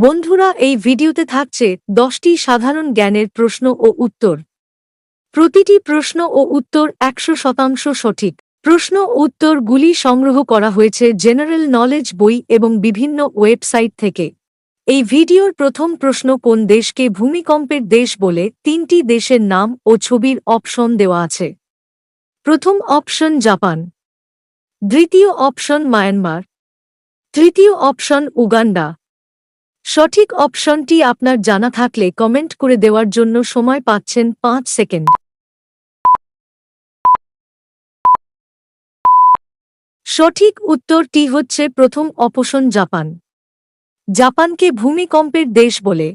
বন্ধুরা, এই ভিডিওতে থাকছে দশটি সাধারণ জ্ঞানের প্রশ্ন ও উত্তর। প্রতিটি প্রশ্ন ও উত্তর একশো শতাংশ সঠিক। প্রশ্ন উত্তরগুলি সংগ্রহ করা হয়েছে জেনারেল নলেজ বই এবং বিভিন্ন ওয়েবসাইট থেকে। এই ভিডিওর প্রথম প্রশ্ন কোন দেশকে ভূমিকম্পের দেশ বলে তিনটি দেশের নাম ও ছবির অপশন দেওয়া আছে? প্রথম অপশন জাপান। দ্বিতীয় অপশন মায়ানমার। তৃতীয় অপশন উগান্ডা। সঠিক অপশনটি আপনার জানা থাকলে কমেন্ট করে দেওয়ার জন্য সময় পাচ্ছেন পাঁচ সেকেন্ড। সঠিক উত্তরটি হচ্ছে প্রথম অপশন জাপান। জাপানকে ভূমিকম্পের দেশ বলে।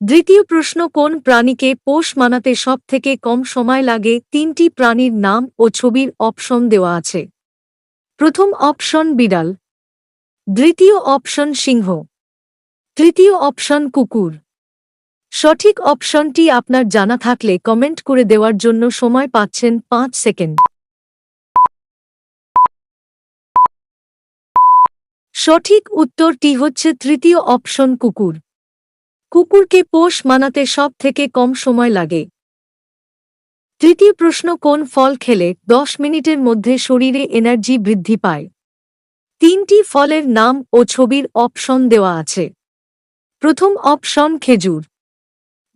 দ্বিতীয় প্রশ্ন, কোন প্রাণীকে পোষ মানাতে সব থেকে কম সময় লাগে? তিনটি প্রাণীর নাম ও ছবির অপশন দেওয়া আছে। প্রথম অপশন বিড়াল। দ্বিতীয় অপশন সিংহ। তৃতীয় অপশন কুকুর। সঠিক অপশনটি আপনার জানা থাকলে কমেন্ট করে দেওয়ার জন্য সময় পাচ্ছেন পাঁচ সেকেন্ড। সঠিক উত্তরটি হচ্ছে তৃতীয় অপশন কুকুর। কুকুরকে পোষ মানাতে সব থেকে কম সময় লাগে। তৃতীয় প্রশ্ন, কোন ফল খেলে দশ মিনিটের মধ্যে শরীরে এনার্জি বৃদ্ধি পায়? তিনটি ফলের নাম ও ছবির অপশন দেওয়া আছে। প্রথম অপশন খেজুর।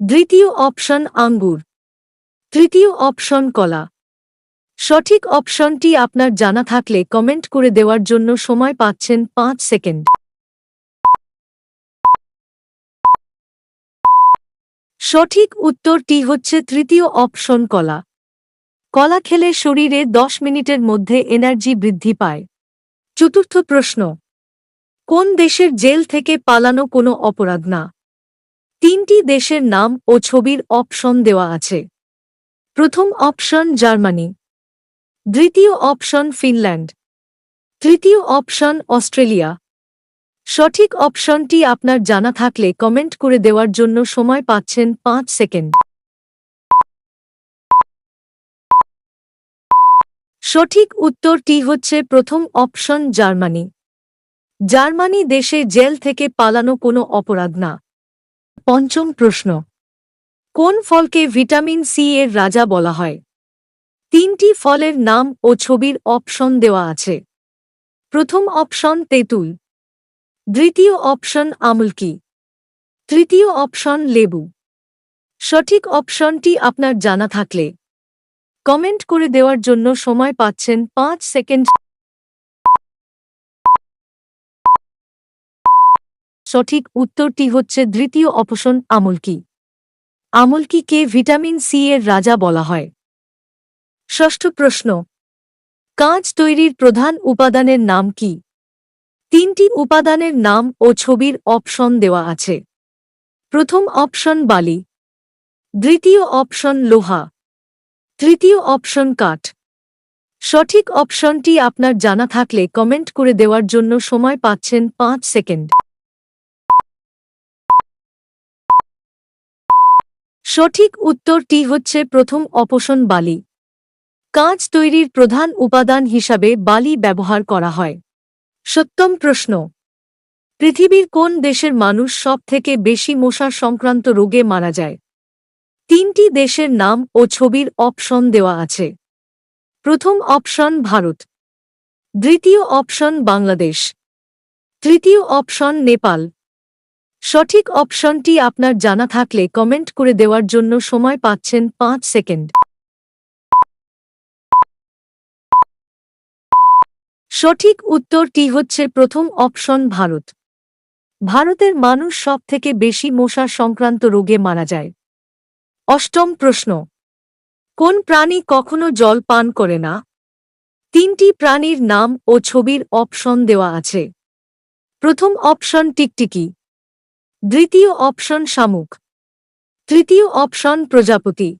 দ্বিতীয় অপশন আঙ্গুর। তৃতীয় অপশন কলা। সঠিক অপশনটি আপনার জানা থাকলে কমেন্ট করে দেওয়ার জন্য সময় পাচ্ছেন পাঁচ সেকেন্ড। সঠিক উত্তরটি হচ্ছে তৃতীয় অপশন কলা। কলা খেলে শরীরে দশ মিনিটের মধ্যে এনার্জি বৃদ্ধি পায়। চতুর্থ প্রশ্ন কোন দেশের জেল থেকে পালানো কোনো অপরাধ না? তিনটি দেশের নাম ও ছবির অপশন দেওয়া আছে। প্রথম অপশন জার্মানি। দ্বিতীয় অপশন ফিনল্যান্ড। তৃতীয় অপশন অস্ট্রেলিয়া। সঠিক অপশনটি আপনার জানা থাকলে কমেন্ট করে দেওয়ার জন্য সময় পাচ্ছেন পাঁচ সেকেন্ড। সঠিক উত্তরটি হচ্ছে প্রথম অপশন জার্মানি। জার্মানি দেশে জেল থেকে পালানো কোনো অপরাধ না। পঞ্চম প্রশ্ন। কোন ফলকে ভিটামিন সি এর রাজা বলা হয়? তিনটি ফলের নাম ও ছবির অপশন দেওয়া আছে। প্রথম অপশন তেঁতুল। দ্বিতীয় অপশন আমলকি। তৃতীয় অপশন লেবু। সঠিক অপশনটি আপনার জানা থাকলে কমেন্ট করে দেওয়ার জন্য সময় পাচ্ছেন পাঁচ সেকেন্ড। সঠিক উত্তরটি হচ্ছে দ্বিতীয় অপশন আমলকি আমলকিকে ভিটামিন সি এর রাজা বলা হয়। ষষ্ঠ প্রশ্ন। কাঁচ তৈরির প্রধান উপাদানের নাম কি। তিনটি উপাদানের নাম ও ছবির অপশন দেওয়া আছে। প্রথম অপশন বালি। দ্বিতীয় অপশন লোহা। তৃতীয় অপশন কাঠ। সঠিক অপশনটি আপনার জানা থাকলে কমেন্ট করে দেওয়ার জন্য সময় পাচ্ছেন পাঁচ সেকেন্ড। সঠিক উত্তরটি হচ্ছে প্রথম অপশন বালি। কাঁচ তৈরির প্রধান উপাদান হিসাবে বালি ব্যবহার করা হয়। সত্যম প্রশ্ন। পৃথিবীর কোন দেশের মানুষ সব থেকে বেশি মশার সংক্রান্ত রোগে মারা যায়? তিনটি দেশের নাম ও ছবির অপশন দেওয়া আছে। প্রথম অপশন ভারত। দ্বিতীয় অপশন বাংলাদেশ। তৃতীয় অপশন নেপাল। সঠিক অপশনটি আপনার জানা থাকলে কমেন্ট করে দেওয়ার জন্য সময় পাচ্ছেন পাঁচ সেকেন্ড। সঠিক উত্তরটি হচ্ছে প্রথম অপশন ভারত। ভারতের মানুষ সব থেকে বেশি মশা সংক্রান্ত রোগে মারা যায়। অষ্টম প্রশ্ন, কোন প্রাণী কখনো জল পান করে না? তিনটি প্রাণীর নাম ও ছবির অপশন দেওয়া আছে। প্রথম অপশন টিকটিকি। দ্বিতীয় অপশন শামুক। তৃতীয় অপশন প্রজাপতি।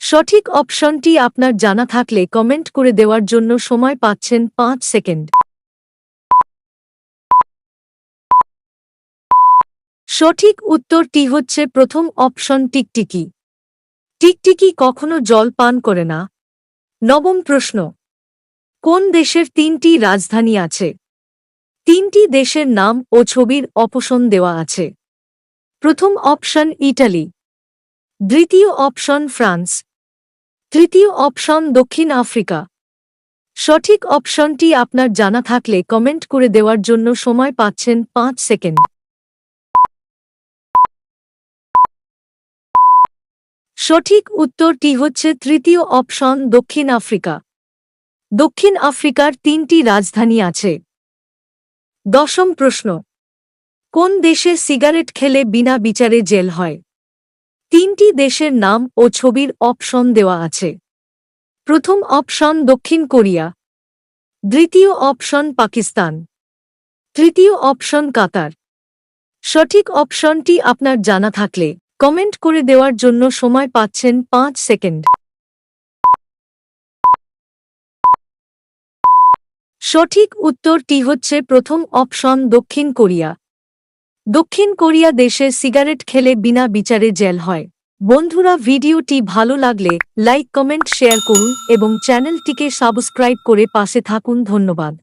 সঠিক অপশনটি আপনার জানা থাকলে কমেন্ট করে দেওয়ার জন্য সময় পাচ্ছেন পাঁচ সেকেন্ড। সঠিক উত্তরটি হচ্ছে প্রথম অপশন টিকটিকি। টিকটিকি কখনো জল পান করে না? নবম প্রশ্ন। কোন দেশের তিনটি রাজধানী আছে? তিনটি দেশের নাম ও ছবির অপশন দেওয়া আছে। প্রথম অপশন ইটালি। দ্বিতীয় অপশন ফ্রান্স। তৃতীয় অপশন দক্ষিণ আফ্রিকা। সঠিক অপশনটি আপনার জানা থাকলে কমেন্ট করে দেওয়ার জন্য সময় পাচ্ছেন পাঁচ সেকেন্ড। সঠিক উত্তরটি হচ্ছে তৃতীয় অপশন দক্ষিণ আফ্রিকা। দক্ষিণ আফ্রিকার তিনটি রাজধানী আছে। দশম প্রশ্ন। কোন দেশে সিগারেট খেলে বিনা বিচারে জেল হয়? তিনটি দেশের নাম ও ছবির অপশন দেওয়া আছে। প্রথম অপশন দক্ষিণ কোরিয়া। দ্বিতীয় অপশন পাকিস্তান। তৃতীয় অপশন কাতার। সঠিক অপশনটি আপনার জানা থাকলে কমেন্ট করে দেওয়ার জন্য সময় পাচ্ছেন পাঁচ সেকেন্ড। সঠিক উত্তরটি হচ্ছে প্রথম অপশন দক্ষিণ কোরিয়া। দক্ষিণ কোরিয়া দেশে সিগারেট খেলে বিনা বিচারে জেল হয়। বন্ধুরা, ভিডিওটি ভালো লাগলে লাইক, কমেন্ট, শেয়ার করুন এবং চ্যানেলটিকে সাবস্ক্রাইব করে পাশে থাকুন। ধন্যবাদ।